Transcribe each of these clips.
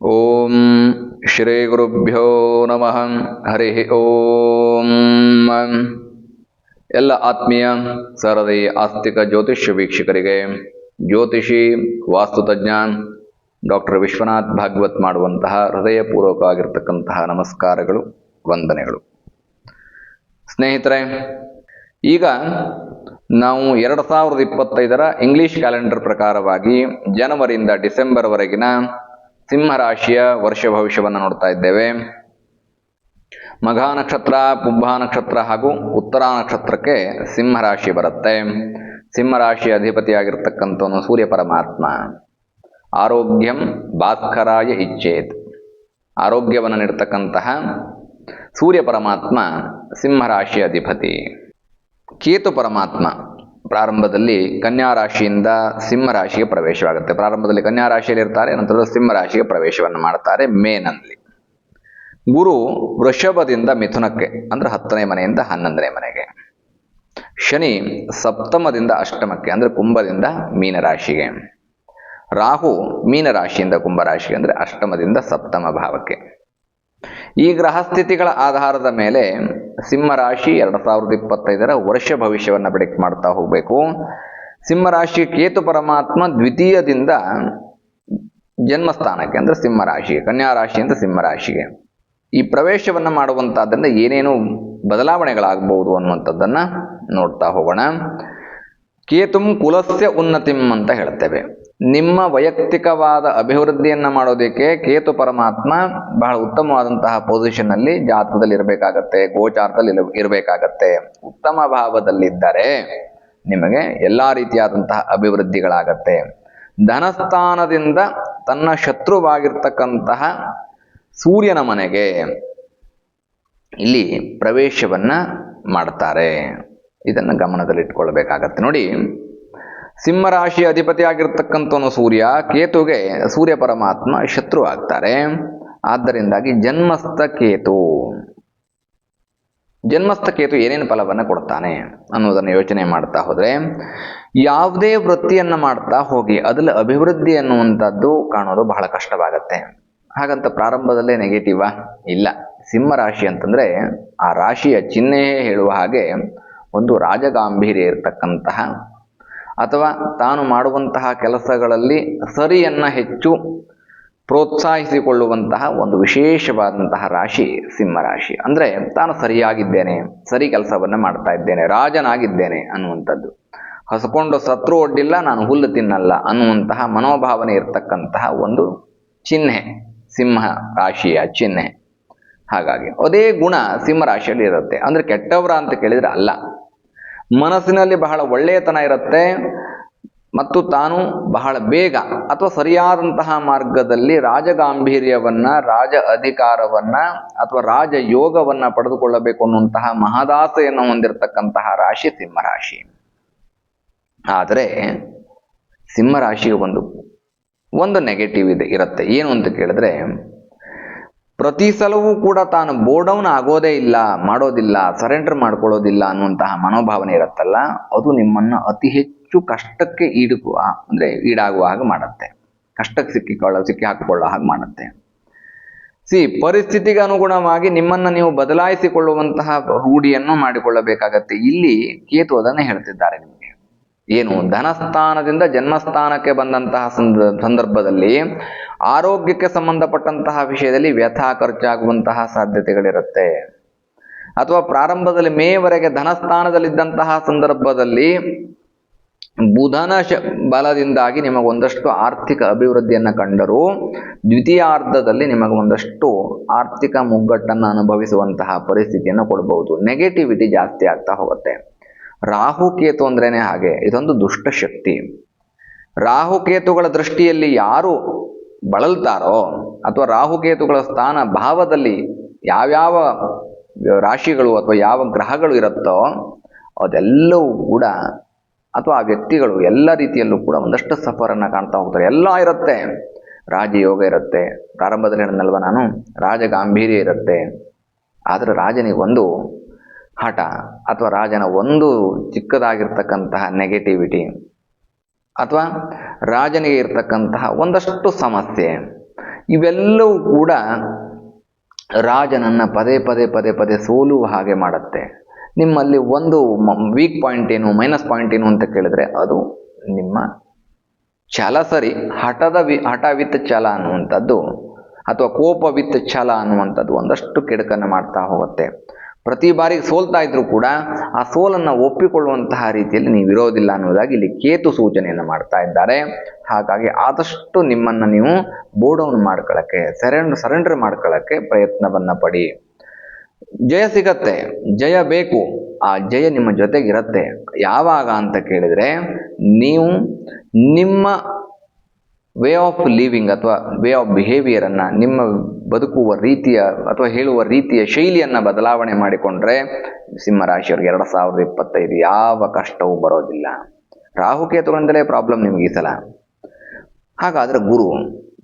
ಓಂ ಶ್ರೀ ಗುರುಭ್ಯೋ ನಮಃ ಹರಿ ಓಂ ಎಲ್ಲ ಆತ್ಮೀಯ ಸರದಿ ಆಸ್ತಿಕ ಜ್ಯೋತಿಷ್ಯ ವೀಕ್ಷಕರಿಗೆ, ಜ್ಯೋತಿಷಿ ವಾಸ್ತುತಜ್ಞ ಡಾಕ್ಟರ್ ವಿಶ್ವನಾಥ್ ಭಾಗವತ್ ಮಾಡುವಂತಹ ಹೃದಯಪೂರ್ವಕವಾಗಿರ್ತಕ್ಕಂತಹ ನಮಸ್ಕಾರಗಳು, ವಂದನೆಗಳು. ಸ್ನೇಹಿತರೆ, ಈಗ ನಾವು ಎರಡು ಸಾವಿರದ ಇಪ್ಪತ್ತೈದರ ಇಂಗ್ಲಿಷ್ ಕ್ಯಾಲೆಂಡರ್ ಪ್ರಕಾರವಾಗಿ ಜನವರಿಯಿಂದ ಡಿಸೆಂಬರ್ವರೆಗಿನ ಸಿಂಹ ರಾಶಿಯ ವರ್ಷ ಭವಿಷ್ಯವನ್ನು ನೋಡ್ತಾ ಇದ್ದೇವೆ. ಮಘ ನಕ್ಷತ್ರ ಪುಬ್ಬ ನಕ್ಷತ್ರ ಹಾಗೂ ಉತ್ತರ ನಕ್ಷತ್ರಕ್ಕೆ ಸಿಂಹ ರಾಶಿ ಬರುತ್ತೆ. ಸಿಂಹ ರಾಶಿಯ ಅಧಿಪತಿಯಾಗಿರ್ತಕ್ಕಂಥವನು ಸೂರ್ಯ ಪರಮಾತ್ಮ. ಆರೋಗ್ಯಂ ಭಾಸ್ಕರಾಯ ಇಚ್ಛೇತ್. ಆರೋಗ್ಯವನ್ನು ನೀಡ್ತಕ್ಕಂತಹ ಸೂರ್ಯ ಪರಮಾತ್ಮ ಸಿಂಹ ರಾಶಿಯ ಅಧಿಪತಿ. ಕೇತು ಪರಮಾತ್ಮ. ಪ್ರಾರಂಭದಲ್ಲಿ ಕನ್ಯಾ ರಾಶಿಯಿಂದ ಸಿಂಹ ರಾಶಿಗೆ ಪ್ರವೇಶವಾಗುತ್ತೆ. ಪ್ರಾರಂಭದಲ್ಲಿ ಕನ್ಯಾ ರಾಶಿಯಲ್ಲಿ ಇರ್ತಾರೆ ನಂತರ ಸಿಂಹ ರಾಶಿಗೆ ಪ್ರವೇಶವನ್ನು ಮಾಡ್ತಾರೆ ಮೇನಲ್ಲಿ. ಗುರು ವೃಷಭದಿಂದ ಮಿಥುನಕ್ಕೆ, ಅಂದ್ರೆ ಹತ್ತನೇ ಮನೆಯಿಂದ ಹನ್ನೊಂದನೇ ಮನೆಗೆ. ಶನಿ ಸಪ್ತಮದಿಂದ ಅಷ್ಟಮಕ್ಕೆ, ಅಂದ್ರೆ ಕುಂಭದಿಂದ ಮೀನರಾಶಿಗೆ ರಾಹು ಮೀನರಾಶಿಯಿಂದ ಕುಂಭರಾಶಿಗೆ ಅಂದ್ರೆ ಅಷ್ಟಮದಿಂದ ಸಪ್ತಮ ಭಾವಕ್ಕೆ. ಈ ಗ್ರಹ ಸ್ಥಿತಿಗಳ ಆಧಾರದ ಮೇಲೆ ಸಿಂಹರಾಶಿ ಎರಡು ಸಾವಿರದ ಇಪ್ಪತ್ತೈದರ ವರ್ಷ ಭವಿಷ್ಯವನ್ನು ಪ್ರಿಡಿಕ್ಟ್ ಮಾಡ್ತಾ ಹೋಗಬೇಕು. ಸಿಂಹರಾಶಿ ಕೇತು ಪರಮಾತ್ಮ ದ್ವಿತೀಯದಿಂದ ಜನ್ಮಸ್ಥಾನಕ್ಕೆ ಅಂದ್ರೆ ಸಿಂಹರಾಶಿಗೆ ಕನ್ಯಾರಾಶಿಯಿಂದ ಕನ್ಯಾ ರಾಶಿಯಿಂದ ಸಿಂಹ ರಾಶಿಗೆ. ಈ ಪ್ರವೇಶವನ್ನು ಮಾಡುವಂಥದ್ದರಿಂದ ಏನೇನು ಬದಲಾವಣೆಗಳಾಗಬಹುದು ಅನ್ನುವಂಥದ್ದನ್ನು ನೋಡ್ತಾ ಹೋಗೋಣ. ಕೇತುಂ ಕುಲಸ್ಯ ಉನ್ನತಿಂ ಅಂತ ಹೇಳ್ತೇವೆ. ನಿಮ್ಮ ವೈಯಕ್ತಿಕವಾದ ಅಭಿವೃದ್ಧಿಯನ್ನು ಮಾಡೋದಕ್ಕೆ ಕೇತು ಪರಮಾತ್ಮ ಬಹಳ ಉತ್ತಮವಾದಂತಹ ಪೊಸಿಷನ್ ಅಲ್ಲಿ ಜಾತಕದಲ್ಲಿ ಇರಬೇಕಾಗತ್ತೆ, ಗೋಚಾರದಲ್ಲಿ ಇರ- ಇರಬೇಕಾಗತ್ತೆ. ಉತ್ತಮ ಭಾವದಲ್ಲಿದ್ದರೆ ನಿಮಗೆ ಎಲ್ಲ ರೀತಿಯಾದಂತಹ ಅಭಿವೃದ್ಧಿಗಳಾಗತ್ತೆ. ಧನಸ್ಥಾನದಿಂದ ತನ್ನ ಶತ್ರುವಾಗಿರ್ತಕ್ಕಂತಹ ಸೂರ್ಯನ ಮನೆಗೆ ಇಲ್ಲಿ ಪ್ರವೇಶವನ್ನ ಮಾಡ್ತಾರೆ. ಇದನ್ನು ಗಮನದಲ್ಲಿಟ್ಕೊಳ್ಬೇಕಾಗತ್ತೆ. ನೋಡಿ ಸಿಂಹರಾಶಿ ಅಧಿಪತಿ ಆಗಿರ್ತಕ್ಕಂಥವನು ಸೂರ್ಯ, ಕೇತುಗೆ ಸೂರ್ಯ ಪರಮಾತ್ಮ ಶತ್ರು ಆಗ್ತಾರೆ. ಆದ್ದರಿಂದಾಗಿ ಜನ್ಮಸ್ಥ ಕೇತು. ಜನ್ಮಸ್ಥ ಕೇತು ಏನೇನು ಫಲವನ್ನು ಕೊಡ್ತಾನೆ ಅನ್ನೋದನ್ನು ಯೋಚನೆ ಮಾಡ್ತಾ ಹೋದರೆ, ಯಾವುದೇ ವೃತ್ತಿಯನ್ನು ಮಾಡ್ತಾ ಹೋಗಿ ಅದರಲ್ಲಿ ಅಭಿವೃದ್ಧಿ ಅನ್ನುವಂಥದ್ದು ಕಾಣೋದು ಬಹಳ ಕಷ್ಟವಾಗತ್ತೆ. ಹಾಗಂತ ಪ್ರಾರಂಭದಲ್ಲೇ ನೆಗೆಟಿವಾ ಇಲ್ಲ. ಸಿಂಹ ರಾಶಿ ಅಂತಂದ್ರೆ ಆ ರಾಶಿಯ ಚಿಹ್ನೆಯೇ ಹೇಳುವ ಹಾಗೆ ಒಂದು ರಾಜಗಾಂಭೀರ್ಯ ಇರತಕ್ಕಂತಹ ಅಥವಾ ತಾನು ಮಾಡುವಂತಹ ಕೆಲಸಗಳಲ್ಲಿ ಸರಿಯನ್ನು ಹೆಚ್ಚು ಪ್ರೋತ್ಸಾಹಿಸಿಕೊಳ್ಳುವಂತಹ ಒಂದು ವಿಶೇಷವಾದಂತಹ ರಾಶಿ, ಸಿಂಹ ರಾಶಿ. ಅಂದ್ರೆ ತಾನು ಸರಿಯಾಗಿದ್ದೇನೆ, ಸರಿ ಕೆಲಸವನ್ನು ಮಾಡ್ತಾ ಇದ್ದೇನೆ, ರಾಜನಾಗಿದ್ದೇನೆ ಅನ್ನುವಂಥದ್ದು. ಹಸ್ಕೊಂಡು ಸತ್ರು ಒಡ್ಡಿಲ್ಲ, ನಾನು ಹುಲ್ಲು ತಿನ್ನಲ್ಲ ಅನ್ನುವಂತಹ ಮನೋಭಾವನೆ ಇರತಕ್ಕಂತಹ ಒಂದು ಚಿಹ್ನೆ, ಸಿಂಹ ರಾಶಿಯ ಚಿಹ್ನೆ. ಹಾಗಾಗಿ, ಅದೇ ಗುಣ ಸಿಂಹ ರಾಶಿಯಲ್ಲಿ ಇರುತ್ತೆ ಅಂದರೆ ಕೆಟ್ಟವರ ಅಂತ ಕೇಳಿದರೆ ಅಲ್ಲ. ಮನಸ್ಸಿನಲ್ಲಿ ಬಹಳ ಒಳ್ಳೆಯತನ ಇರುತ್ತೆ ಮತ್ತು ತಾನು ಬಹಳ ಬೇಗ ಅಥವಾ ಸರಿಯಾದಂತಹ ಮಾರ್ಗದಲ್ಲಿ ರಾಜಗಾಂಭೀರ್ಯವನ್ನ, ರಾಜ ಅಧಿಕಾರವನ್ನ ಅಥವಾ ರಾಜ ಯೋಗವನ್ನ ಪಡೆದುಕೊಳ್ಳಬೇಕು ಅನ್ನುವಂತಹ ಮಹದಾಸೆಯನ್ನು ಹೊಂದಿರತಕ್ಕಂತಹ ರಾಶಿ ಸಿಂಹರಾಶಿ. ಆದರೆ ಸಿಂಹರಾಶಿಗೆ ಒಂದು ಒಂದು ನೆಗೆಟಿವ್ ಇದೆ, ಇರುತ್ತೆ. ಏನು ಅಂತ ಕೇಳಿದ್ರೆ ಪ್ರತಿ ಸಲವೂ ಕೂಡ ತಾನು ಬೋರ್ಡೌನ್ ಆಗೋದೇ ಇಲ್ಲ, ಮಾಡೋದಿಲ್ಲ ಸರೆಂಡರ್ ಮಾಡ್ಕೊಳ್ಳೋದಿಲ್ಲ ಅನ್ನುವಂತಹ ಮನೋಭಾವನೆ ಇರುತ್ತಲ್ಲ, ಅದು ನಿಮ್ಮನ್ನ ಅತಿ ಹೆಚ್ಚು ಕಷ್ಟಕ್ಕೆ ಈಡುಕುವ, ಅಂದ್ರೆ ಈಡಾಗುವ ಹಾಗೆ ಮಾಡುತ್ತೆ. ಕಷ್ಟಕ್ಕೆ ಸಿಕ್ಕಿಕೊಳ್ಳ ಸಿಕ್ಕಿ ಹಾಕಿಕೊಳ್ಳೋ ಹಾಗೆ ಮಾಡುತ್ತೆ. ಸಿ ಪರಿಸ್ಥಿತಿಗೆ ಅನುಗುಣವಾಗಿ ನಿಮ್ಮನ್ನ ನೀವು ಬದಲಾಯಿಸಿಕೊಳ್ಳುವಂತಹ ರೂಢಿಯನ್ನು ಮಾಡಿಕೊಳ್ಳಬೇಕಾಗತ್ತೆ. ಇಲ್ಲಿ ಕೇತು ಅದನ್ನು ಹೇಳ್ತಿದ್ದಾರೆ ನಿಮಗೆ. ಏನು ಧನಸ್ಥಾನದಿಂದ ಜನ್ಮಸ್ಥಾನಕ್ಕೆ ಬಂದಂತಹ ಸಂದ- ಸಂದರ್ಭದಲ್ಲಿ ಆರೋಗ್ಯಕ್ಕೆ ಸಂಬಂಧಪಟ್ಟಂತಹ ವಿಷಯದಲ್ಲಿ ವ್ಯಥಾ ಖರ್ಚಾಗುವಂತಹ ಸಾಧ್ಯತೆಗಳಿರುತ್ತೆ. ಅಥವಾ ಪ್ರಾರಂಭದಲ್ಲಿ ಮೇವರೆಗೆ ಧನಸ್ಥಾನದಲ್ಲಿದ್ದಂತಹ ಸಂದರ್ಭದಲ್ಲಿ ಬುಧನ ಶ ಬಲದಿಂದಾಗಿ ನಿಮಗೊಂದಷ್ಟು ಆರ್ಥಿಕ ಅಭಿವೃದ್ಧಿಯನ್ನು ಕಂಡರೂ ದ್ವಿತೀಯಾರ್ಧದಲ್ಲಿ ನಿಮಗೆ ಒಂದಷ್ಟು ಆರ್ಥಿಕ ಮುಗ್ಗಟ್ಟನ್ನು ಅನುಭವಿಸುವಂತಹ ಪರಿಸ್ಥಿತಿಯನ್ನು ಕೊಡಬಹುದು. ನೆಗೆಟಿವಿಟಿ ಜಾಸ್ತಿ ಆಗ್ತಾ ಹೋಗುತ್ತೆ. ರಾಹುಕೇತು ಅಂದ್ರೇನೆ ಹಾಗೆ, ಇದೊಂದು ದುಷ್ಟ ಶಕ್ತಿ. ರಾಹುಕೇತುಗಳ ದೃಷ್ಟಿಯಲ್ಲಿ ಯಾರು ಬಳಲ್ತಾರೋ ಅಥವಾ ರಾಹುಕೇತುಗಳ ಸ್ಥಾನ ಭಾವದಲ್ಲಿ ಯಾವ್ಯಾವ ರಾಶಿಗಳು ಅಥವಾ ಯಾವ ಗ್ರಹಗಳು ಇರುತ್ತೋ ಅದೆಲ್ಲವೂ ಕೂಡ ಅಥವಾ ಆ ವ್ಯಕ್ತಿಗಳು ಎಲ್ಲ ರೀತಿಯಲ್ಲೂ ಕೂಡ ಒಂದಷ್ಟು ಸಫರನ್ನು ಕಾಣ್ತಾ ಹೋಗ್ತಾರೆ. ಎಲ್ಲ ಇರುತ್ತೆ. ರಾಜಯೋಗ ಇರುತ್ತೆ. ಪ್ರಾರಂಭದಲ್ಲಿ ಹೇಳಿದ್ನಲ್ವ ನಾನು? ರಾಜ ಗಾಂಭೀರ್ಯ ಇರುತ್ತೆ. ಆದರೆ ರಾಜನಿಗೆ ಒಂದು ಹಠ ಅಥವಾ ರಾಜನ ಒಂದು ಚಿಕ್ಕದಾಗಿರ್ತಕ್ಕಂತಹ ನೆಗೆಟಿವಿಟಿ ಅಥವಾ ರಾಜನಿಗೆ ಇರತಕ್ಕಂತಹ ಒಂದಷ್ಟು ಸಮಸ್ಯೆ, ಇವೆಲ್ಲವೂ ಕೂಡ ರಾಜನನ್ನು ಪದೇ ಪದೇ ಪದೇ ಪದೇ ಸೋಲುವ ಹಾಗೆ ಮಾಡುತ್ತೆ. ನಿಮ್ಮಲ್ಲಿ ಒಂದು ವೀಕ್ ಪಾಯಿಂಟ್ ಏನು ಮೈನಸ್ ಪಾಯಿಂಟ್ ಏನು ಅಂತ ಕೇಳಿದ್ರೆ ಅದು ನಿಮ್ಮ ಛಲ ಸರಿ, ಹಠದ ವಿ ಹಠ ವಿತ್ ಛಲ ಅನ್ನುವಂಥದ್ದು ಅಥವಾ ಕೋಪ ವಿತ್ ಛಲ ಅನ್ನುವಂಥದ್ದು ಒಂದಷ್ಟು ಕೆಡುಕನ್ನು ಮಾಡ್ತಾ ಹೋಗುತ್ತೆ. ಪ್ರತಿ ಬಾರಿ ಸೋಲ್ತಾ ಇದ್ರೂ ಕೂಡ ಆ ಸೋಲನ್ನು ಒಪ್ಪಿಕೊಳ್ಳುವಂತಹ ರೀತಿಯಲ್ಲಿ ನೀವು ಇರೋದಿಲ್ಲ ಅನ್ನೋದಾಗಿ ಇಲ್ಲಿ ಕೇತು ಸೂಚನೆಯನ್ನು ಮಾಡ್ತಾ ಇದ್ದಾರೆ. ಹಾಗಾಗಿ ಆದಷ್ಟು ನಿಮ್ಮನ್ನು ನೀವು ಬೋಡೌನ್ ಮಾಡ್ಕೊಳ್ಳೋಕ್ಕೆ, ಸರೆಂಡ್, ಸರೆಂಡರ್ ಮಾಡ್ಕೊಳ್ಳೋಕ್ಕೆ ಪ್ರಯತ್ನವನ್ನು ಪಡಿ. ಜಯ ಸಿಗತ್ತೆ, ಜಯ ಬೇಕು, ಆ ಜಯ ನಿಮ್ಮ ಜೊತೆಗಿರತ್ತೆ. ಯಾವಾಗ ಅಂತ ಕೇಳಿದರೆ ನೀವು ನಿಮ್ಮ ವೇ ಆಫ್ ಲಿವಿಂಗ್ ಅಥವಾ ವೇ ಆಫ್ ಬಿಹೇವಿಯರನ್ನು ನಿಮ್ಮ ಬದುಕುವ ರೀತಿಯ ಅಥವಾ ಹೇಳುವ ರೀತಿಯ ಶೈಲಿಯನ್ನು ಬದಲಾವಣೆ ಮಾಡಿಕೊಂಡ್ರೆ ಸಿಂಹರಾಶಿಯವರಿಗೆ ಎರಡು ಸಾವಿರದ ಇಪ್ಪತ್ತೈದು ಯಾವ ಕಷ್ಟವೂ ಬರೋದಿಲ್ಲ. ರಾಹುಕೇತುಗಳಿಂದಲೇ ಪ್ರಾಬ್ಲಮ್ ನಿಮಗೆ ಈ ಸಲ. ಹಾಗಾದರೆ ಗುರು,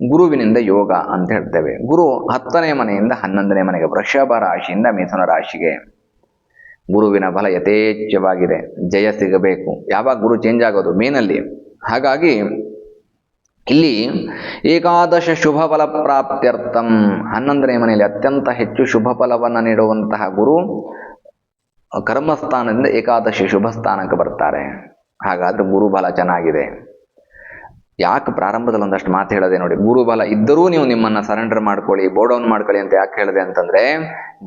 ಗುರುವಿನಿಂದ ಯೋಗ ಅಂತ ಹೇಳ್ತೇವೆ. ಗುರು ಹತ್ತನೇ ಮನೆಯಿಂದ ಹನ್ನೊಂದನೇ ಮನೆಗೆ, ವೃಷಭ ರಾಶಿಯಿಂದ ಮಿಥುನ ರಾಶಿಗೆ. ಗುರುವಿನ ಬಲ ಯಥೇಚ್ಛವಾಗಿದೆ. ಜಯ ಸಿಗಬೇಕು. ಯಾವಾಗ ಗುರು ಚೇಂಜ್ ಆಗೋದು? ಮೇನಲ್ಲಿ. ಹಾಗಾಗಿ ಇಲ್ಲಿ ಏಕಾದಶ ಶುಭ ಫಲ ಪ್ರಾಪ್ತ್ಯರ್ಥಂ. ಹನ್ನೊಂದನೇ ಮನೆಯಲ್ಲಿ ಅತ್ಯಂತ ಹೆಚ್ಚು ಶುಭ ಫಲವನ್ನು ನೀಡುವಂತಹ ಗುರು ಕರ್ಮಸ್ಥಾನದಿಂದ ಏಕಾದಶಿ ಶುಭ ಸ್ಥಾನಕ್ಕೆ ಬರ್ತಾರೆ. ಹಾಗಾದ್ರೆ ಗುರುಬಲ ಚೆನ್ನಾಗಿದೆ. ಯಾಕೆ ಪ್ರಾರಂಭದಲ್ಲಿ ಒಂದಷ್ಟು ಮಾತು ಹೇಳದೆ ನೋಡಿ, ಗುರುಬಲ ಇದ್ದರೂ ನೀವು ನಿಮ್ಮನ್ನ ಸರೆಂಡರ್ ಮಾಡ್ಕೊಳ್ಳಿ ಬೋಡೌನ್ ಮಾಡ್ಕೊಳ್ಳಿ ಅಂತ ಯಾಕೆ ಹೇಳಿದೆ ಅಂತಂದ್ರೆ,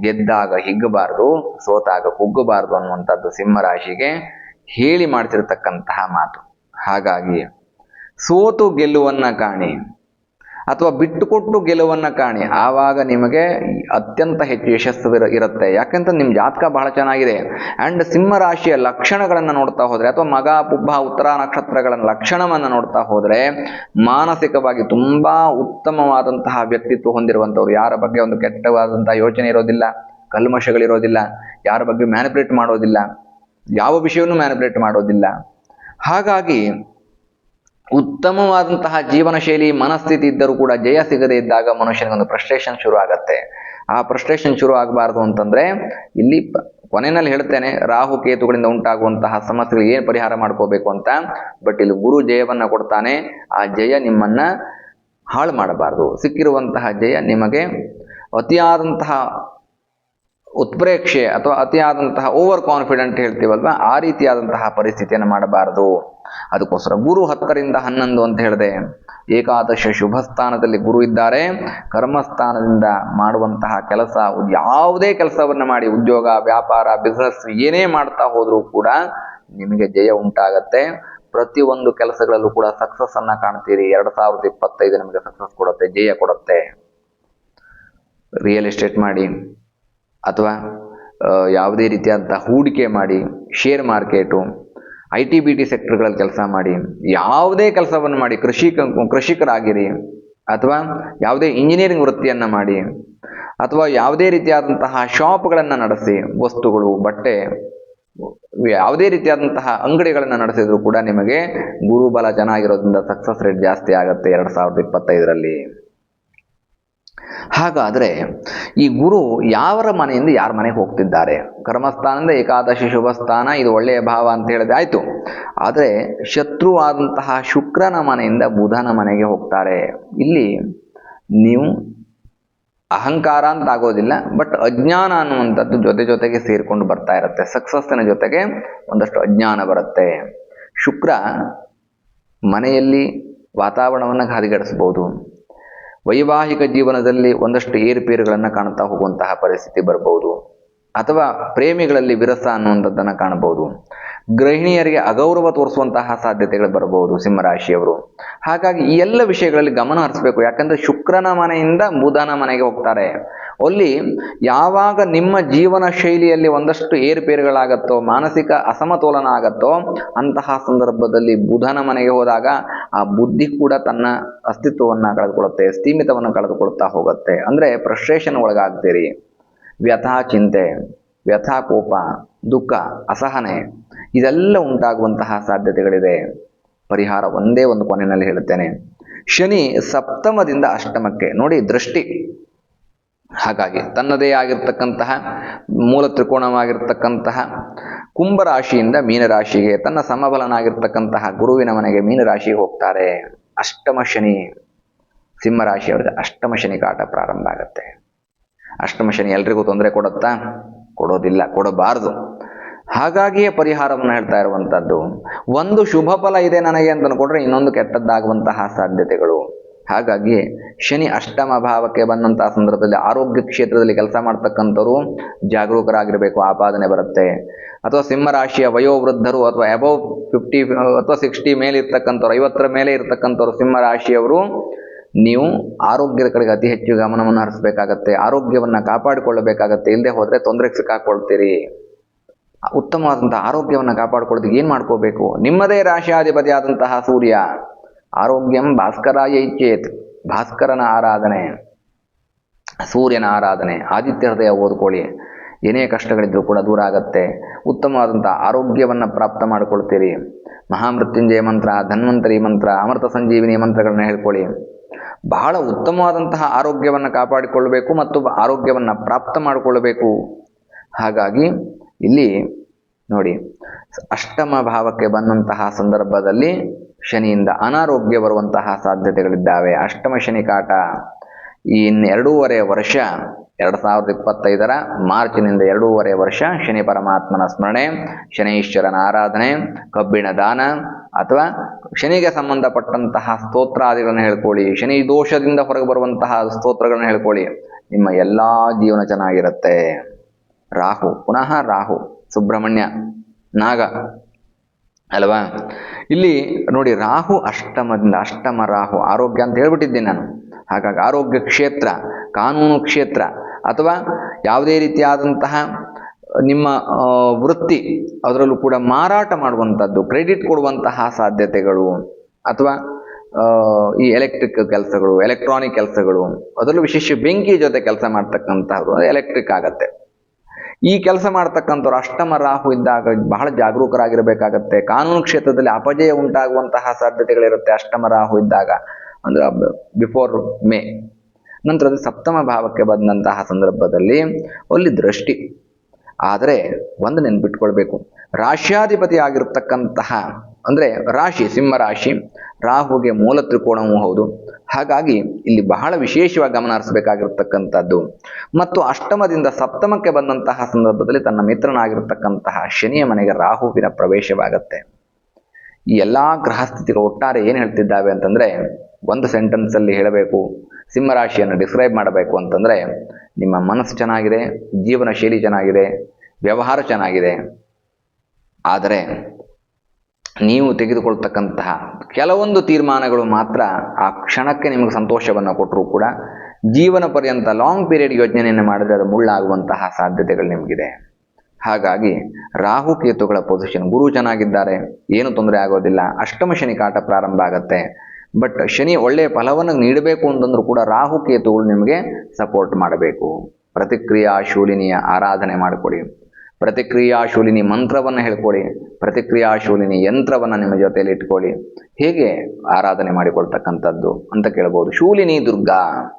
ಗೆದ್ದಾಗ ಹಿಗ್ಗಬಾರ್ದು, ಸೋತಾಗ ಕುಗ್ಗಬಾರ್ದು ಅನ್ನುವಂಥದ್ದು ಸಿಂಹರಾಶಿಗೆ ಹೇಳಿ ಮಾಡ್ತಿರ್ತಕ್ಕಂತಹ ಮಾತು. ಹಾಗಾಗಿ ಸೋತು ಗೆಲುವನ್ನ ಕಾಣಿ ಅಥವಾ ಬಿಟ್ಟುಕೊಟ್ಟು ಗೆಲುವನ್ನ ಕಾಣಿ. ಆವಾಗ ನಿಮಗೆ ಅತ್ಯಂತ ಹೆಚ್ಚು ಯಶಸ್ಸು ಇರುತ್ತೆ. ಯಾಕೆಂತ ನಿಮ್ಮ ಜಾತಕ ಬಹಳ ಚೆನ್ನಾಗಿದೆ. ಆ್ಯಂಡ್ ಸಿಂಹ ರಾಶಿಯ ಲಕ್ಷಣಗಳನ್ನು ನೋಡ್ತಾ ಹೋದರೆ ಅಥವಾ ಮಗ, ಪುಬ್ಬ, ಉತ್ತರ ನಕ್ಷತ್ರಗಳ ಲಕ್ಷಣವನ್ನು ನೋಡ್ತಾ ಹೋದರೆ ಮಾನಸಿಕವಾಗಿ ತುಂಬಾ ಉತ್ತಮವಾದಂತಹ ವ್ಯಕ್ತಿತ್ವ ಹೊಂದಿರುವಂಥವ್ರು. ಯಾರ ಬಗ್ಗೆ ಒಂದು ಕೆಟ್ಟವಾದಂತಹ ಯೋಚನೆ ಇರೋದಿಲ್ಲ, ಕಲ್ಮಶಗಳಿರೋದಿಲ್ಲ, ಯಾರ ಬಗ್ಗೆ ಮ್ಯಾನಿಪುಲೇಟ್ ಮಾಡೋದಿಲ್ಲ, ಯಾವ ವಿಷಯವನ್ನು ಮ್ಯಾನಿಪುಲೇಟ್ ಮಾಡೋದಿಲ್ಲ. ಹಾಗಾಗಿ ಉತ್ತಮವಾದಂತಹ ಜೀವನ ಶೈಲಿ ಮನಸ್ಥಿತಿ ಇದ್ದರೂ ಕೂಡ ಜಯ ಸಿಗದೇ ಇದ್ದಾಗ ಮನುಷ್ಯನಿಗೊಂದು ಫ್ರಸ್ಟ್ರೇಷನ್ ಶುರು ಆಗತ್ತೆ. ಆ ಫ್ರಸ್ಟ್ರೇಷನ್ ಶುರು ಆಗಬಾರ್ದು ಅಂತಂದ್ರೆ, ಇಲ್ಲಿ ಕೊನೆಯಲ್ಲಿ ಹೇಳ್ತೇನೆ, ರಾಹು ಕೇತುಗಳಿಂದ ಉಂಟಾಗುವಂತಹ ಸಮಸ್ಯೆಗಳಿಗೆ ಏನು ಪರಿಹಾರ ಮಾಡ್ಕೋಬೇಕು ಅಂತ. ಬಟ್ ಇಲ್ಲಿ ಗುರು ಜಯವನ್ನ ಕೊಡ್ತಾನೆ, ಆ ಜಯ ನಿಮ್ಮನ್ನ ಹಾಳು ಮಾಡಬಾರ್ದು. ಸಿಕ್ಕಿರುವಂತಹ ಜಯ ನಿಮಗೆ ಅತಿಯಾದಂತಹ ಉತ್ಪ್ರೇಕ್ಷೆ ಅಥವಾ ಅತಿಯಾದಂತಹ ಓವರ್ ಕಾನ್ಫಿಡೆಂಟ್ ಹೇಳ್ತೀವಲ್ವ? ಆ ರೀತಿಯಾದಂತಹ ಪರಿಸ್ಥಿತಿಯನ್ನು ಮಾಡಬಾರದು. ಅದಕ್ಕೋಸ್ಕರ ಗುರು ಹತ್ತರಿಂದ ಹನ್ನೊಂದು ಅಂತ ಹೇಳಿದೆ. ಏಕಾದಶ ಶುಭ ಸ್ಥಾನದಲ್ಲಿ ಗುರು ಇದ್ದಾರೆ. ಕರ್ಮಸ್ಥಾನದಿಂದ ಮಾಡುವಂತಹ ಕೆಲಸ, ಯಾವುದೇ ಕೆಲಸವನ್ನು ಮಾಡಿ, ಉದ್ಯೋಗ, ವ್ಯಾಪಾರ ಬಿಸ್ನೆಸ್ ಏನೇ ಮಾಡ್ತಾ ಹೋದರೂ ಕೂಡ ನಿಮಗೆ ಜಯ ಉಂಟಾಗತ್ತೆ. ಪ್ರತಿಯೊಂದು ಕೆಲಸಗಳಲ್ಲೂ ಕೂಡ ಸಕ್ಸಸ್ ಅನ್ನ ಕಾಣ್ತೀರಿ. ಎರಡು ಸಾವಿರದ ಇಪ್ಪತ್ತೈದು ನಿಮಗೆ ಸಕ್ಸಸ್ ಕೊಡುತ್ತೆ, ಜಯ ಕೊಡುತ್ತೆ. ರಿಯಲ್ ಎಸ್ಟೇಟ್ ಮಾಡಿ. ಅಥವಾ ಯಾವುದೇ ರೀತಿಯಾದಂಥ ಹೂಡಿಕೆ ಮಾಡಿ share market I T B T ಸೆಕ್ಟರ್ಗಳಲ್ಲಿ ಕೆಲಸ ಮಾಡಿ, ಯಾವುದೇ ಕೆಲಸವನ್ನು ಮಾಡಿ, ಕೃಷಿ ಕೃಷಿಕರಾಗಿರಿ, ಅಥವಾ ಯಾವುದೇ ಇಂಜಿನಿಯರಿಂಗ್ ವೃತ್ತಿಯನ್ನು ಮಾಡಿ, ಅಥವಾ ಯಾವುದೇ ರೀತಿಯಾದಂತಹ ಶಾಪ್ಗಳನ್ನು ನಡೆಸಿ, ವಸ್ತುಗಳು, ಬಟ್ಟೆ, ಯಾವುದೇ ರೀತಿಯಾದಂತಹ ಅಂಗಡಿಗಳನ್ನು ನಡೆಸಿದರೂ ಕೂಡ ನಿಮಗೆ ಗುರುಬಲ ಚೆನ್ನಾಗಿರೋದ್ರಿಂದ ಸಕ್ಸಸ್ ರೇಟ್ ಜಾಸ್ತಿ ಆಗುತ್ತೆ ಎರಡು ಸಾವಿರದ ಇಪ್ಪತ್ತೈದರಲ್ಲಿ. ಹಾಗಾದ್ರೆ ಈ ಗುರು ಯಾವರ ಮನೆಯಿಂದ ಯಾರ ಮನೆಗೆ ಹೋಗ್ತಿದ್ದಾರೆ? ಕರ್ಮಸ್ಥಾನದಿಂದ ಏಕಾದಶಿ ಶುಭ ಸ್ಥಾನ ಇದು ಒಳ್ಳೆಯ ಭಾವ ಅಂತ ಹೇಳಿದ್ರೆ ಆಯ್ತು. ಆದರೆ ಶತ್ರುವಾದಂತಹ ಶುಕ್ರನ ಮನೆಯಿಂದ ಬುಧನ ಮನೆಗೆ ಹೋಗ್ತಾರೆ. ಇಲ್ಲಿ ನೀವು ಅಹಂಕಾರ ಅಂತ ಆಗೋದಿಲ್ಲ ಬಟ್ ಅಜ್ಞಾನ ಅನ್ನುವಂಥದ್ದು ಜೊತೆ ಜೊತೆಗೆ ಸೇರಿಕೊಂಡು ಬರ್ತಾ ಇರುತ್ತೆ. ಸಕ್ಸಸ್ಸಿನ ಜೊತೆಗೆ ಒಂದಷ್ಟು ಅಜ್ಞಾನ ಬರುತ್ತೆ. ಶುಕ್ರ ಮನೆಯಲ್ಲಿ ವಾತಾವರಣವನ್ನು ಹದಗೆಡಿಸ್ಬೋದು ವೈವಾಹಿಕ ಜೀವನದಲ್ಲಿ ಒಂದಷ್ಟು ಏರುಪೇರುಗಳನ್ನು ಕಾಣ್ತಾ ಹೋಗುವಂತಹ ಪರಿಸ್ಥಿತಿ ಬರ್ಬೋದು ಅಥವಾ ಪ್ರೇಮಿಗಳಲ್ಲಿ ವಿರಸ ಅನ್ನುವಂಥದ್ದನ್ನು ಕಾಣಬಹುದು. ಗೃಹಿಣಿಯರಿಗೆ ಅಗೌರವ ತೋರಿಸುವಂತಹ ಸಾಧ್ಯತೆಗಳು ಬರಬಹುದು ಸಿಂಹರಾಶಿಯವರು. ಹಾಗಾಗಿ ಈ ಎಲ್ಲ ವಿಷಯಗಳಲ್ಲಿ ಗಮನ ಹರಿಸಬೇಕು. ಯಾಕಂದ್ರೆ ಶುಕ್ರನ ಮನೆಯಿಂದ ಬುಧನ ಮನೆಗೆ ಹೋಗ್ತಾರೆ. ಅಲ್ಲಿ ಯಾವಾಗ ನಿಮ್ಮ ಜೀವನ ಶೈಲಿಯಲ್ಲಿ ಒಂದಷ್ಟು ಏರುಪೇರುಗಳಾಗತ್ತೋ, ಮಾನಸಿಕ ಅಸಮತೋಲನ ಆಗತ್ತೋ ಅಂತಹ ಸಂದರ್ಭದಲ್ಲಿ ಬುಧನ ಮನೆಗೆ ಹೋದಾಗ ಆ ಬುದ್ಧಿ ಕೂಡ ತನ್ನ ಅಸ್ತಿತ್ವವನ್ನು ಕಳೆದುಕೊಳ್ಳುತ್ತೆ ಸ್ಥೀಮಿತವನ್ನು ಕಳೆದುಕೊಳ್ತಾ ಹೋಗುತ್ತೆ. ಅಂದರೆ ಫ್ರಸ್ಟ್ರೇಷನ್ ಒಳಗಾಗ್ತೀರಿ. ವ್ಯಥಾ ಚಿಂತೆ, ವ್ಯಥಾ ಕೋಪ, ದುಃಖ, ಅಸಹನೆ, ಇದೆಲ್ಲ ಉಂಟಾಗುವಂತಹ ಸಾಧ್ಯತೆಗಳಿದೆ. ಪರಿಹಾರ ಒಂದೇ ಒಂದು ಕೊನೆಯಲ್ಲಿ ಹೇಳುತ್ತೇನೆ. ಶನಿ ಸಪ್ತಮದಿಂದ ಅಷ್ಟಮಕ್ಕೆ. ನೋಡಿ, ದೃಷ್ಟಿ. ಹಾಗಾಗಿ ತನ್ನದೇ ಆಗಿರ್ತಕ್ಕಂತಹ ಮೂಲ ತ್ರಿಕೋಣವಾಗಿರ್ತಕ್ಕಂತಹ ಕುಂಭರಾಶಿಯಿಂದ ಮೀನರಾಶಿಗೆ ತನ್ನ ಸಮಬಲನಾಗಿರ್ತಕ್ಕಂತಹ ಗುರುವಿನ ಮನೆಗೆ ಮೀನರಾಶಿಗೆ ಹೋಗ್ತಾರೆ. ಅಷ್ಟಮ ಶನಿ ಸಿಂಹರಾಶಿಯವರಿಗೆ ಅಷ್ಟಮ ಶನಿ ಕಾಟ ಪ್ರಾರಂಭ ಆಗುತ್ತೆ. ಅಷ್ಟಮ ಶನಿ ಎಲ್ರಿಗೂ ತೊಂದರೆ ಕೊಡುತ್ತಾ? ಕೊಡೋದಿಲ್ಲ, ಕೊಡಬಾರದು. ಹಾಗಾಗಿಯೇ ಪರಿಹಾರವನ್ನು ಹೇಳ್ತಾ ಇರುವಂಥದ್ದು ಒಂದು ಶುಭ ಫಲ ಇದೆ ನನಗೆ ಅಂತ ಅನ್ಕೊಂಡ್ರೆ ಇನ್ನೊಂದು ಕೆಟ್ಟದ್ದಾಗುವಂತಹ ಸಾಧ್ಯತೆಗಳು. ಹಾಗಾಗಿ ಶನಿ ಅಷ್ಟಮ ಭಾವಕ್ಕೆ ಬಂದಂತಹ ಸಂದರ್ಭದಲ್ಲಿ ಆರೋಗ್ಯ ಕ್ಷೇತ್ರದಲ್ಲಿ ಕೆಲಸ ಮಾಡ್ತಕ್ಕಂಥವ್ರು ಜಾಗರೂಕರಾಗಿರಬೇಕು, ಆಪಾದನೆ ಬರುತ್ತೆ. ಅಥವಾ ಸಿಂಹರಾಶಿಯ ವಯೋವೃದ್ಧರು ಅಥವಾ ಅಬೌವ್ ಫಿಫ್ಟಿ ಅಥವಾ ಸಿಕ್ಸ್ಟಿ ಮೇಲೆ ಇರ್ತಕ್ಕಂಥವ್ರು ಐವತ್ತರ ಮೇಲೆ ಇರ್ತಕ್ಕಂಥವ್ರು ಸಿಂಹರಾಶಿಯವರು, ನೀವು ಆರೋಗ್ಯದ ಕಡೆಗೆ ಅತಿ ಹೆಚ್ಚು ಗಮನವನ್ನು ಹರಿಸಬೇಕಾಗತ್ತೆ. ಆರೋಗ್ಯವನ್ನು ಕಾಪಾಡಿಕೊಳ್ಳಬೇಕಾಗತ್ತೆ. ಇಲ್ಲದೆ ಹೋದರೆ ತೊಂದರೆಗೆ ಸಿಕ್ಕಾಕೊಳ್ತೀರಿ. ಉತ್ತಮವಾದಂತಹ ಆರೋಗ್ಯವನ್ನು ಕಾಪಾಡಿಕೊಳ್ಳೋದಕ್ಕೆ ಏನು ಮಾಡ್ಕೋಬೇಕು? ನಿಮ್ಮದೇ ರಾಶಿಯಾಧಿಪತಿ ಆದಂತಹ ಸೂರ್ಯ. ಆರೋಗ್ಯಂ ಭಾಸ್ಕರಾಯ ಚೇತ್, ಭಾಸ್ಕರನ ಆರಾಧನೆ, ಸೂರ್ಯನ ಆರಾಧನೆ, ಆದಿತ್ಯ ಹೃದಯ ಓದ್ಕೊಳ್ಳಿ. ಏನೇ ಕಷ್ಟಗಳಿದ್ರೂ ಕೂಡ ದೂರ ಆಗತ್ತೆ. ಉತ್ತಮವಾದಂಥ ಆರೋಗ್ಯವನ್ನು ಪ್ರಾಪ್ತ ಮಾಡಿಕೊಳ್ತೀರಿ. ಮಹಾಮೃತ್ಯುಂಜಯ ಮಂತ್ರ, ಧನ್ವಂತರಿ ಮಂತ್ರ, ಅಮೃತ ಸಂಜೀವಿನಿ ಮಂತ್ರಗಳನ್ನ ಹೇಳ್ಕೊಳ್ಳಿ. ಬಹಳ ಉತ್ತಮವಾದಂತಹ ಆರೋಗ್ಯವನ್ನು ಕಾಪಾಡಿಕೊಳ್ಳಬೇಕು ಮತ್ತು ಆರೋಗ್ಯವನ್ನು ಪ್ರಾಪ್ತ ಮಾಡಿಕೊಳ್ಳಬೇಕು ಹಾಗಾಗಿ ಇಲ್ಲಿ ನೋಡಿ, ಅಷ್ಟಮ ಭಾವಕ್ಕೆ ಬಂದಂತಹ ಸಂದರ್ಭದಲ್ಲಿ ಶನಿಯಿಂದ ಅನಾರೋಗ್ಯ ಬರುವಂತಹ ಸಾಧ್ಯತೆಗಳಿದ್ದಾವೆ. ಅಷ್ಟಮ ಶನಿ ಕಾಟ ಈ ಇನ್ನು ಎರಡೂವರೆ ವರ್ಷ, ಎರಡು ಸಾವಿರದ ಇಪ್ಪತ್ತೈದರ ಮಾರ್ಚಿನಿಂದ ಎರಡೂವರೆ ವರ್ಷ ಶನಿ ಪರಮಾತ್ಮನ ಸ್ಮರಣೆ ಶನೀಶ್ವರನ ಆರಾಧನೆ, ಕಬ್ಬಿಣ ದಾನ ಅಥವಾ ಶನಿಗೆ ಸಂಬಂಧಪಟ್ಟಂತಹ ಸ್ತೋತ್ರಾದಿಗಳನ್ನು ಹೇಳ್ಕೊಳ್ಳಿ. ಶನಿ ದೋಷದಿಂದ ಹೊರಗೆ ಬರುವಂತಹ ಸ್ತೋತ್ರಗಳನ್ನು ಹೇಳ್ಕೊಳ್ಳಿ. ನಿಮ್ಮ ಎಲ್ಲ ಜೀವನ ಚೆನ್ನಾಗಿರುತ್ತೆ. ರಾಹು, ಪುನಃ ರಾಹು, ಸುಬ್ರಹ್ಮಣ್ಯ, ನಾಗ. ಅಲ್ವಾ? ಇಲ್ಲಿ ನೋಡಿ ರಾಹು ಅಷ್ಟಮದಿಂದ ಅಷ್ಟಮ ರಾಹು ಆರೋಗ್ಯ ಅಂತ ಹೇಳ್ಬಿಟ್ಟಿದ್ದೆ ನಾನು. ಹಾಗಾಗಿ ಆರೋಗ್ಯ ಕ್ಷೇತ್ರ, ಕಾನೂನು ಕ್ಷೇತ್ರ ಅಥವಾ ಯಾವುದೇ ರೀತಿಯಾದಂತಹ ನಿಮ್ಮ ವೃತ್ತಿ ಅದರಲ್ಲೂ ಕೂಡ ಮಾರಾಟ ಮಾಡುವಂಥದ್ದು, ಕ್ರೆಡಿಟ್ ಕೊಡುವಂತಹ ಸಾಧ್ಯತೆಗಳು ಅಥವಾ ಈ ಎಲೆಕ್ಟ್ರಿಕ್ ಕೆಲಸಗಳು, ಎಲೆಕ್ಟ್ರಾನಿಕ್ ಕೆಲಸಗಳು, ಅದರಲ್ಲೂ ವಿಶೇಷ ಬೆಂಕಿ ಜೊತೆ ಕೆಲಸ ಮಾಡ್ತಕ್ಕಂಥದ್ದು ಎಲೆಕ್ಟ್ರಿಕ್ ಆಗತ್ತೆ. ಈ ಕೆಲಸ ಮಾಡ್ತಕ್ಕಂಥವ್ರು ಅಷ್ಟಮ ರಾಹು ಇದ್ದಾಗ ಬಹಳ ಜಾಗರೂಕರಾಗಿರಬೇಕಾಗತ್ತೆ. ಕಾನೂನು ಕ್ಷೇತ್ರದಲ್ಲಿ ಅಪಜಯ ಉಂಟಾಗುವಂತಹ ಸಾಧ್ಯತೆಗಳಿರುತ್ತೆ ಅಷ್ಟಮ ರಾಹು ಇದ್ದಾಗ. ಅಂದ್ರೆ ಬಿಫೋರ್ ಮೇ ನಂತರ ಸಪ್ತಮ ಭಾವಕ್ಕೆ ಬಂದಂತಹ ಸಂದರ್ಭದಲ್ಲಿ ಅಲ್ಲಿ ದೃಷ್ಟಿ. ಆದರೆ ಒಂದು ನೆನ್ಪಿಟ್ಕೊಳ್ಬೇಕು. ರಾಶ್ಯಾಧಿಪತಿ ಆಗಿರ್ತಕ್ಕಂತಹ, ಅಂದರೆ ರಾಶಿ, ಸಿಂಹ ರಾಶಿ ರಾಹುಗೆ ಮೂಲ ತ್ರಿಕೋಣವೂ ಹೌದು. ಹಾಗಾಗಿ ಇಲ್ಲಿ ಬಹಳ ವಿಶೇಷವಾಗಿ ಗಮನ ಹರಿಸಬೇಕಾಗಿರತಕ್ಕಂಥದ್ದು ಮತ್ತು ಅಷ್ಟಮದಿಂದ ಸಪ್ತಮಕ್ಕೆ ಬಂದಂತಹ ಸಂದರ್ಭದಲ್ಲಿ ತನ್ನ ಮಿತ್ರನಾಗಿರ್ತಕ್ಕಂತಹ ಶನಿಯ ಮನೆಗೆ ರಾಹುವಿನ ಪ್ರವೇಶವಾಗತ್ತೆ. ಈ ಎಲ್ಲ ಗ್ರಹಸ್ಥಿತಿಗಳು ಒಟ್ಟಾರೆ ಏನು ಹೇಳ್ತಿದ್ದಾವೆ ಅಂತಂದರೆ, ಒಂದು ಸೆಂಟೆನ್ಸಲ್ಲಿ ಹೇಳಬೇಕು, ಸಿಂಹರಾಶಿಯನ್ನು ಡಿಸ್ಕ್ರೈಬ್ ಮಾಡಬೇಕು ಅಂತಂದರೆ, ನಿಮ್ಮ ಮನಸ್ಸು ಚೆನ್ನಾಗಿದೆ ಜೀವನ ಶೈಲಿ ಚೆನ್ನಾಗಿದೆ, ವ್ಯವಹಾರ ಚೆನ್ನಾಗಿದೆ. ಆದರೆ ನೀವು ತೆಗೆದುಕೊಳ್ತಕ್ಕಂತಹ ಕೆಲವೊಂದು ತೀರ್ಮಾನಗಳು ಮಾತ್ರ ಆ ಕ್ಷಣಕ್ಕೆ ನಿಮಗೆ ಸಂತೋಷವನ್ನು ಕೊಟ್ಟರೂ ಕೂಡ ಜೀವನ ಪರ್ಯಂತ ಲಾಂಗ್ ಪೀರಿಯಡ್ ಯೋಜನೆಯನ್ನು ಮಾಡಿದರೆ ಅದು ಮುಳ್ಳಾಗುವಂತಹ ಸಾಧ್ಯತೆಗಳು ನಿಮಗಿದೆ. ಹಾಗಾಗಿ ರಾಹು ಕೇತುಗಳ ಪೊಸಿಷನ್ ಗುರು ಚೆನ್ನಾಗಿದ್ದಾರೆ, ಏನು ತೊಂದರೆ ಆಗೋದಿಲ್ಲ, ಅಷ್ಟಮ ಶನಿ ಕಾಟ ಪ್ರಾರಂಭ ಆಗುತ್ತೆ ಬಟ್ ಶನಿ ಒಳ್ಳೆಯ ಫಲವನ್ನು ನೀಡಬೇಕು ಅಂತಂದ್ರೂ ಕೂಡ ರಾಹು ಕೇತುಗಳು ನಿಮಗೆ ಸಪೋರ್ಟ್ ಮಾಡಬೇಕು. ಪ್ರತಿಕ್ರಿಯಾ ಶೂಲಿನಿಯ ಆರಾಧನೆ ಮಾಡಿಕೊಡಿ. ಪ್ರತಿಕ್ರಿಯಾಶೂಲಿನಿ ಮಂತ್ರವನ್ನು ಹೇಳ್ಕೊಳ್ಳಿ ಪ್ರತಿಕ್ರಿಯಾಶೂಲಿನಿ ಯಂತ್ರವನ್ನು ನಿಮ್ಮ ಜೊತೆಯಲ್ಲಿ ಇಟ್ಕೊಳ್ಳಿ. ಹೇಗೆ ಆರಾಧನೆ ಮಾಡಿಕೊಳ್ತಕ್ಕಂಥದ್ದು ಅಂತ ಕೇಳ್ಬೋದು. ಶೂಲಿನಿ ದುರ್ಗಾ.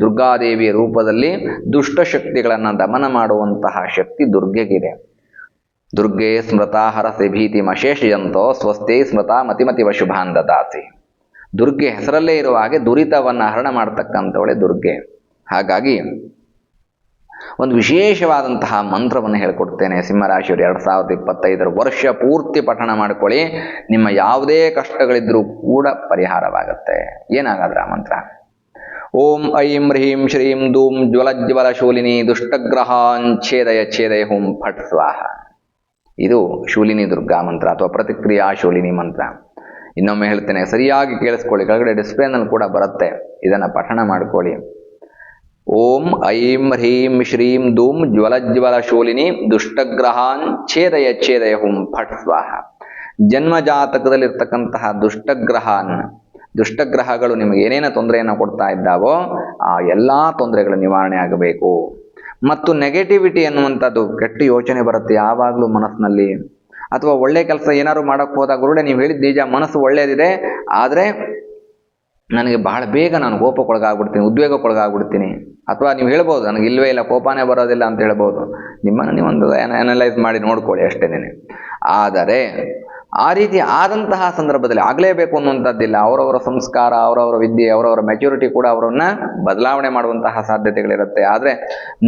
ದುರ್ಗಾದೇವಿಯ ರೂಪದಲ್ಲಿ ದುಷ್ಟಶಕ್ತಿಗಳನ್ನು ದಮನ ಮಾಡುವಂತಹ ಶಕ್ತಿ ದುರ್ಗೆಗಿದೆ. ದುರ್ಗೆ ಸ್ಮೃತಾಹರ ಹರಸಿ ಭೀತಿ ಮಶೇಷಯಂತೋ ಸ್ವಸ್ತಿ ಸ್ಮೃತಾ ಮತಿಮತಿ ಶುಭಾನ್ ದಾಸಿ ದುರ್ಗೆ ಹೆಸರಲ್ಲೇ ಇರುವ ಹಾಗೆ ದುರಿತವನ್ನು ಹರಣ ಮಾಡ್ತಕ್ಕಂಥವಳೆ ದುರ್ಗೆ. ಹಾಗಾಗಿ ಒಂದು ವಿಶೇಷವಾದಂತಹ ಮಂತ್ರವನ್ನು ಹೇಳ್ಕೊಡ್ತೇನೆ. ಸಿಂಹರಾಶಿಯವರು ಎರಡು ಸಾವಿರದ ಇಪ್ಪತ್ತೈದರ ವರ್ಷ ಪೂರ್ತಿ ಪಠಣ ಮಾಡ್ಕೊಳ್ಳಿ. ನಿಮ್ಮ ಯಾವುದೇ ಕಷ್ಟಗಳಿದ್ರೂ ಕೂಡ ಪರಿಹಾರವಾಗುತ್ತೆ. ಏನಾಗಾದ್ರೆ ಆ ಮಂತ್ರ? ಓಂ ಐಂ ಹ್ರೀಂ ಶ್ರೀಂ ಧೂಂ ಜ್ವಲಜ್ವಲ ಶೂಲಿನಿ ದುಷ್ಟಗ್ರಹಾಂಛೇದಯ ಛೇದಯ ಛೇದಯ ಹುಂ ಫಟ್ ಸ್ವಾಹ. ಇದು ಶೂಲಿನಿ ದುರ್ಗಾ ಮಂತ್ರ ಅಥವಾ ಪ್ರತಿಕ್ರಿಯಾ ಶೂಲಿನಿ ಮಂತ್ರ. ಇನ್ನೊಮ್ಮೆ ಹೇಳ್ತೇನೆ, ಸರಿಯಾಗಿ ಕೇಳಿಸ್ಕೊಳ್ಳಿ. ಕೆಳಗಡೆ ಡಿಸ್ಪ್ಲೇನಲ್ಲಿ ಕೂಡ ಬರುತ್ತೆ. ಇದನ್ನು ಪಠಣ ಮಾಡ್ಕೊಳ್ಳಿ. ಓಂ ಐಂ ಹ್ರೀಂ ಶ್ರೀಂ ಧೂಂ ಜ್ವಲಜ್ವಲ ಶೂಲಿನಿ ದುಷ್ಟಗ್ರಹಾನ್ ಛೇದಯ ಛೇದಯ ಹುಂ ಫಟ್ ಸ್ವಾಹ. ಜನ್ಮ ಜಾತಕದಲ್ಲಿರ್ತಕ್ಕಂತಹ ದುಷ್ಟಗ್ರಹಾನ್, ದುಷ್ಟಗ್ರಹಗಳು ನಿಮಗೆ ಏನೇನು ತೊಂದರೆಯನ್ನು ಕೊಡ್ತಾ ಇದ್ದಾವೋ ಆ ಎಲ್ಲ ತೊಂದರೆಗಳು ನಿವಾರಣೆ ಆಗಬೇಕು ಮತ್ತು ನೆಗೆಟಿವಿಟಿ ಅನ್ನುವಂಥದ್ದು ಕೆಟ್ಟ ಯೋಚನೆ ಬರುತ್ತೆ ಯಾವಾಗಲೂ ಮನಸ್ಸಿನಲ್ಲಿ. ಅಥವಾ ಒಳ್ಳೆ ಕೆಲಸ ಏನಾದ್ರು ಮಾಡಕ್ಕೆ ಹೋದಾಗ ಗುರುಡೆ ನೀವು ಹೇಳಿದ ನಿಜ, ಮನಸ್ಸು ಒಳ್ಳೆಯದಿದೆ ಆದರೆ ನನಗೆ ಬಹಳ ಬೇಗ ನಾನು ಕೋಪಕ್ಕೊಳಗಾಗ್ಬಿಡ್ತೀನಿ, ಉದ್ವೇಗಕ್ಕೊಳಗಾಗ್ಬಿಡ್ತೀನಿ. ಅಥವಾ ನೀವು ಹೇಳ್ಬೋದು, ನನಗೆ ಇಲ್ಲವೇ ಇಲ್ಲ, ಕೋಪನೇ ಬರೋದಿಲ್ಲ ಅಂತ ಹೇಳ್ಬೋದು. ನಿಮ್ಮನ್ನು ನೀವೊಂದು ಅನಲೈಸ್ ಮಾಡಿ ನೋಡ್ಕೊಳ್ಳಿ ಅಷ್ಟೇನೆ ಆದರೆ ಆ ರೀತಿ ಆದಂತಹ ಸಂದರ್ಭದಲ್ಲಿ ಆಗಲೇಬೇಕು ಅನ್ನುವಂಥದ್ದಿಲ್ಲ. ಅವರವರ ಸಂಸ್ಕಾರ, ಅವರವರ ವಿದ್ಯೆ, ಅವರವರ ಮೆಚುರಿಟಿ ಕೂಡ ಅವರನ್ನ ಬದಲಾವಣೆ ಮಾಡುವಂತಹ ಸಾಧ್ಯತೆಗಳಿರುತ್ತೆ. ಆದರೆ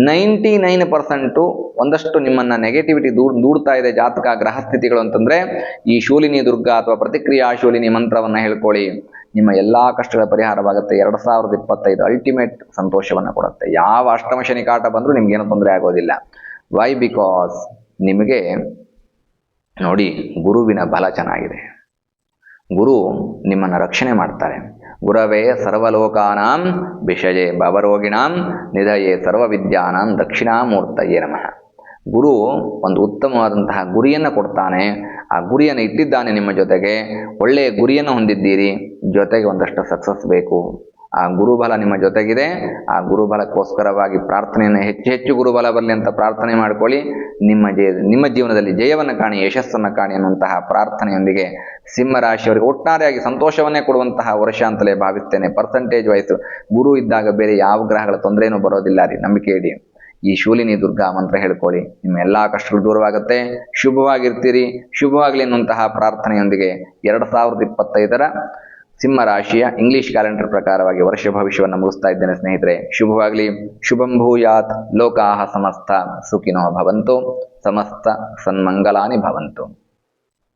ನೈಂಟಿ ನೈನ್ ಪರ್ಸೆಂಟು ಒಂದಷ್ಟು ನಿಮ್ಮನ್ನ ನೆಗೆಟಿವಿಟಿ ದೂ ದೂಡ್ತಾ ಇದೆ ಜಾತಕ, ಗ್ರಹ ಸ್ಥಿತಿಗಳು ಅಂತಂದ್ರೆ ಈ ಶೂಲಿನಿ ದುರ್ಗ ಅಥವಾ ಪ್ರತಿಕ್ರಿಯಾ ಶೂಲಿನಿ ಮಂತ್ರವನ್ನ ಹೇಳ್ಕೊಳ್ಳಿ. ನಿಮ್ಮ ಎಲ್ಲಾ ಕಷ್ಟಗಳ ಪರಿಹಾರವಾಗುತ್ತೆ. ಎರಡ್ ಸಾವಿರದ ಇಪ್ಪತ್ತೈದು ಅಲ್ಟಿಮೇಟ್ ಸಂತೋಷವನ್ನ ಕೊಡುತ್ತೆ. ಯಾವ ಅಷ್ಟಮ ಶನಿ ಕಾಟ ಬಂದರೂ ನಿಮ್ಗೇನು ತೊಂದರೆ ಆಗೋದಿಲ್ಲ. ವೈ ಬಿಕಾಸ್ ನಿಮಗೆ ನೋಡಿ, ಗುರುವಿನ ಬಲ ಚೆನ್ನಾಗಿದೆ. ಗುರು ನಿಮ್ಮನ್ನು ರಕ್ಷಣೆ ಮಾಡ್ತಾರೆ. ಗುರವೇ ಸರ್ವಲೋಕಾನಾಂ ವಿಷಯೇ ಭವರೋಗಿಣಾಂ, ನಿಧಯೇ ಸರ್ವವಿದ್ಯಾನಾಂ, ದಕ್ಷಿಣಾಮೂರ್ತಯೇ ನಮಃ. ಗುರು ಒಂದು ಉತ್ತಮವಾದಂತಹ ಗುರಿಯನ್ನು ಕೊಡ್ತಾನೆ. ಆ ಗುರಿಯನ್ನು ಇಟ್ಟಿದ್ದಾನೆ ನಿಮ್ಮ ಜೊತೆಗೆ. ಒಳ್ಳೆಯ ಗುರಿಯನ್ನು ಹೊಂದಿದ್ದೀರಿ. ಜೊತೆಗೆ ಒಂದಷ್ಟು ಸಕ್ಸಸ್ ಬೇಕು. ಆ ಗುರುಬಲ ನಿಮ್ಮ ಜೊತೆಗಿದೆ. ಆ ಗುರುಬಲಕ್ಕೋಸ್ಕರವಾಗಿ ಪ್ರಾರ್ಥನೆಯನ್ನು ಹೆಚ್ಚು ಹೆಚ್ಚು ಗುರುಬಲ ಬರಲಿ ಅಂತ ಪ್ರಾರ್ಥನೆ ಮಾಡ್ಕೊಳ್ಳಿ. ನಿಮ್ಮ ಜಯ ನಿಮ್ಮ ಜೀವನದಲ್ಲಿ ಜಯವನ್ನು ಕಾಣಿ, ಯಶಸ್ಸನ್ನು ಕಾಣಿ ಅನ್ನುವಂತಹ ಪ್ರಾರ್ಥನೆಯೊಂದಿಗೆ ಸಿಂಹ ರಾಶಿಯವರಿಗೆ ಒಟ್ಟಾರೆಯಾಗಿ ಸಂತೋಷವನ್ನೇ ಕೊಡುವಂತಹ ವರ್ಷ ಅಂತಲೇ ಭಾವಿಸ್ತೇನೆ. ಪರ್ಸೆಂಟೇಜ್ ವೈಸ್ ಗುರು ಇದ್ದಾಗ ಬೇರೆ ಯಾವ ಗ್ರಹಗಳ ತೊಂದರೆಯೂ ಬರೋದಿಲ್ಲ ರೀ, ನಂಬಿಕೆ ಇಡಿ. ಈ ಶೂಲಿನಿ ದುರ್ಗಾ ಮಂತ್ರ ಹೇಳ್ಕೊಳ್ಳಿ. ನಿಮ್ಮ ಎಲ್ಲಾ ಕಷ್ಟಗಳು ದೂರವಾಗುತ್ತೆ. ಶುಭವಾಗಿರ್ತೀರಿ. ಶುಭವಾಗಲಿ ಅನ್ನುವಂತಹ ಪ್ರಾರ್ಥನೆಯೊಂದಿಗೆ ಎರಡು ಸಾವಿರದ ಇಪ್ಪತ್ತೈದರ ಸಿಂಹ ರಾಶಿಯ ಇಂಗ್ಲಿಷ್ ಕ್ಯಾಲೆಂಡರ್ ಪ್ರಕಾರವಾಗಿ ವರ್ಷ ಭವಿಷ್ಯವನ್ನು ಮುಗಿಸ್ತಾ ಇದ್ದೇನೆ ಸ್ನೇಹಿತರೆ. ಶುಭವಾಗಲಿ. ಶುಭಂ ಭೂಯಾತ್. ಲೋಕಾಹ ಸಮಸ್ತ ಸುಖಿನೋ ಭವಂತು. ಸಮಸ್ತ ಸನ್ಮಂಗಲಾನಿ ಭವಂತು.